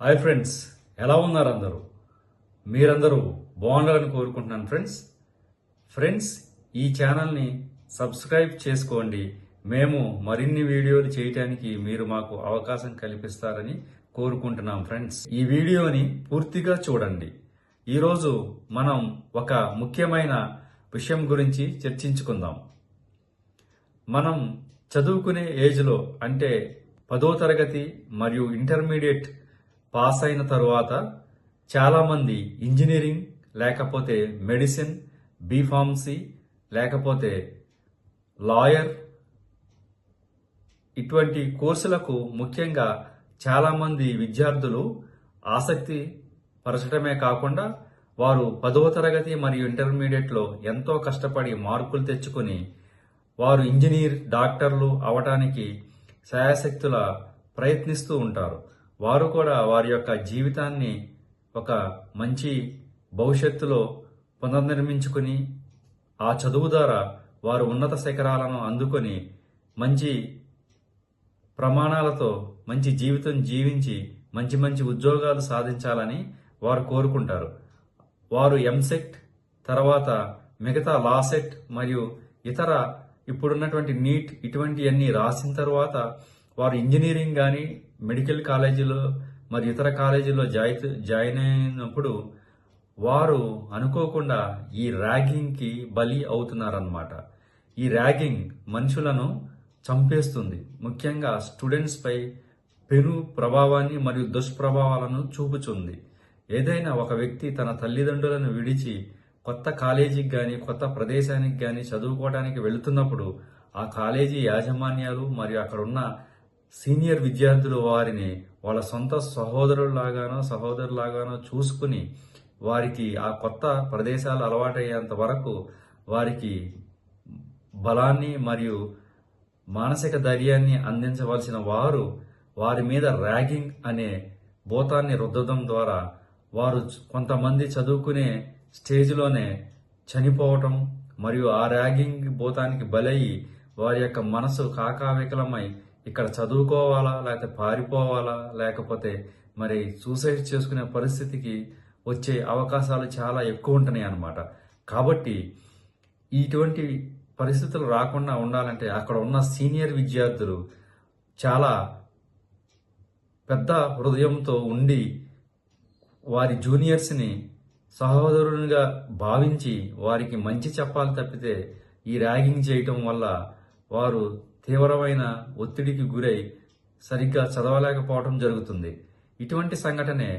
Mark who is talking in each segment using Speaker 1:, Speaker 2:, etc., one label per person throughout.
Speaker 1: Hi friends ఎలా ఉన్నారు అందరూ? మీరందరూ బాగుండాలని కోరుకుంటున్నాను ఫ్రెండ్స్. ఫ్రెండ్స్ ఈ ఛానల్ని సబ్స్క్రైబ్ చేసుకోండి. మేము మరిన్ని వీడియోలు చేయటానికి మీరు మాకు అవకాశం కల్పిస్తారని కోరుకుంటున్నాం ఫ్రెండ్స్. ఈ వీడియోని పూర్తిగా చూడండి. ఈరోజు మనం ఒక ముఖ్యమైన విషయం గురించి చర్చించుకుందాం. మనం చదువుకునే ఏజ్లో అంటే పదో తరగతి మరియు ఇంటర్మీడియట్ పాస్ అయిన తరువాత చాలామంది ఇంజనీరింగ్ లేకపోతే మెడిసిన్ బీఫార్మసీ లేకపోతే లాయర్ ఇటువంటి కోర్సులకు ముఖ్యంగా చాలామంది విద్యార్థులు ఆసక్తి పరచడమే కాకుండా వారు పదవ తరగతి మరియు ఇంటర్మీడియట్లో ఎంతో కష్టపడి మార్కులు తెచ్చుకొని వారు ఇంజనీర్ డాక్టర్లు అవటానికి శాయశక్తుల ప్రయత్నిస్తూ ఉంటారు. వారు కూడా వారి యొక్క జీవితాన్ని ఒక మంచి భవిష్యత్తులో పునర్నిర్మించుకుని ఆ చదువు ద్వారా వారు ఉన్నత శిఖరాలను అందుకొని మంచి ప్రమాణాలతో మంచి జీవితం జీవించి మంచి మంచి ఉద్యోగాలు సాధించాలని వారు కోరుకుంటారు. వారు ఎంసెట్ తర్వాత మిగతా లాసెట్ మరియు ఇతర ఇప్పుడున్నటువంటి నీట్ ఇటువంటివన్నీ రాసిన తర్వాత వారు ఇంజనీరింగ్ కానీ మెడికల్ కాలేజీలో మరి ఇతర కాలేజీలో జాయి జాయిన్ అయినప్పుడు వారు అనుకోకుండా ఈ ర్యాగింగ్కి బలి అవుతున్నారన్నమాట. ఈ ర్యాగింగ్ మనుషులను చంపేస్తుంది. ముఖ్యంగా స్టూడెంట్స్పై పెను ప్రభావాన్ని మరియు దుష్ప్రభావాలను చూపుచుంది ఏదైనా ఒక వ్యక్తి తన తల్లిదండ్రులను విడిచి కొత్త కాలేజీకి కానీ కొత్త ప్రదేశానికి కానీ చదువుకోవడానికి వెళుతున్నప్పుడు ఆ కాలేజీ యాజమాన్యాలు మరియు అక్కడ ఉన్న సీనియర్ విద్యార్థులు వారిని వాళ్ళ సొంత సహోదరులాగానో సహోదరులాగానో చూసుకుని వారికి ఆ కొత్త ప్రదేశాలు అలవాటయ్యేంత వరకు వారికి బలాన్ని మరియు మానసిక ధైర్యాన్ని అందించవలసిన వారు వారి మీద ర్యాగింగ్ అనే భూతాన్ని రుద్దడం ద్వారా వారు కొంతమంది చదువుకునే స్టేజ్లోనే చనిపోవటం మరియు ఆ ర్యాగింగ్ భూతానికి బలయ్యి వారి యొక్క మనసు కాకావికలమై ఇక్కడ చదువుకోవాలా లేకపోతే పారిపోవాలా లేకపోతే మరి సూసైడ్ చేసుకునే పరిస్థితికి వచ్చే అవకాశాలు చాలా ఎక్కువ ఉంటున్నాయి అన్నమాట. కాబట్టి ఇటువంటి పరిస్థితులు రాకుండా ఉండాలంటే అక్కడ ఉన్న సీనియర్ విద్యార్థులు చాలా పెద్ద హృదయంతో ఉండి వారి జూనియర్స్ని సహోదరునిగా భావించి వారికి మంచి చెప్పాలి తప్పితే ఈ ర్యాగింగ్ చేయటం వల్ల వారు తీవ్రమైన ఒత్తిడికి గురై సరిగ్గా చదవలేకపోవడం జరుగుతుంది. ఇటువంటి సంఘటనే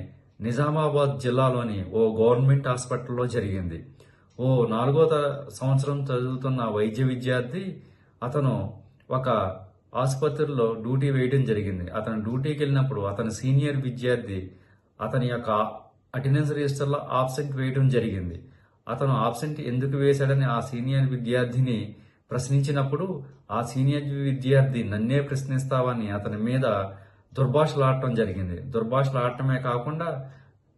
Speaker 1: నిజామాబాద్ జిల్లాలోని ఓ గవర్నమెంట్ హాస్పిటల్లో జరిగింది. ఓ నాలుగో సంవత్సరం చదువుతున్న వైద్య విద్యార్థి అతను ఒక ఆసుపత్రిలో డ్యూటీ వేయడం జరిగింది. అతను డ్యూటీకి వెళ్ళినప్పుడు అతని సీనియర్ విద్యార్థి అతని యొక్క అటెండెన్స్ రిజిస్టర్లో ఆబ్సెంట్ వేయడం జరిగింది. అతను ఆబ్సెంట్ ఎందుకు వేశాడని ఆ సీనియర్ విద్యార్థిని ప్రశ్నించినప్పుడు ఆ సీనియర్ విద్యార్థి నన్నే ప్రశ్నిస్తావని అతని మీద దుర్భాషలాడటం జరిగింది. దుర్భాషలాడటమే కాకుండా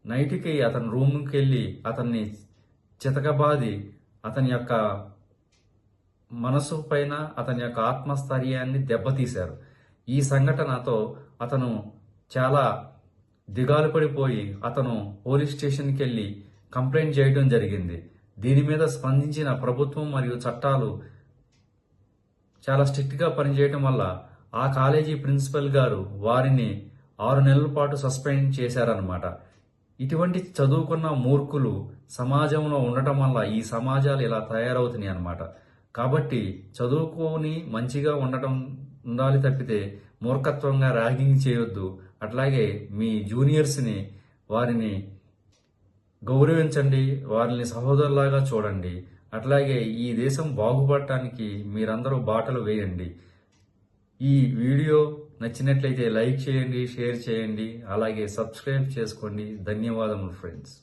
Speaker 1: నైట్కి అతని రూమ్కి వెళ్ళి అతన్ని చితకబాది అతని యొక్క మనసు పైన అతని యొక్క ఆత్మస్థైర్యాన్ని దెబ్బతీశారు. ఈ సంఘటనతో అతను చాలా దిగాలు పడిపోయి అతను పోలీస్ స్టేషన్కి వెళ్ళి కంప్లైంట్ చేయడం జరిగింది. దీని మీద స్పందించిన ప్రభుత్వం మరియు చట్టాలు చాలా స్ట్రిక్ట్గా పనిచేయటం వల్ల ఆ కాలేజీ ప్రిన్సిపల్ గారు వారిని ఆరు నెలల పాటు సస్పెండ్ చేశారనమాట ఇటువంటి చదువుకున్న మూర్ఖులు సమాజంలో ఉండటం వల్ల ఈ సమాజాలు ఇలా తయారవుతున్నాయి అనమాట కాబట్టి చదువుకొని మంచిగా ఉండటం ఉండాలి తప్పితే మూర్ఖత్వంగా ర్యాగింగ్ చేయొద్దు. అట్లాగే మీ జూనియర్స్ని వారిని గౌరవించండి వారిని సహోదరులాగా చూడండి. అట్లాగే ఈ దేశం బాగుపడటానికి మీరందరూ బాటలు వేయండి. ఈ వీడియో నచ్చినట్లయితే లైక్ చేయండి షేర్ చేయండి అలాగే సబ్స్క్రైబ్ చేసుకోండి. ధన్యవాదములు ఫ్రెండ్స్.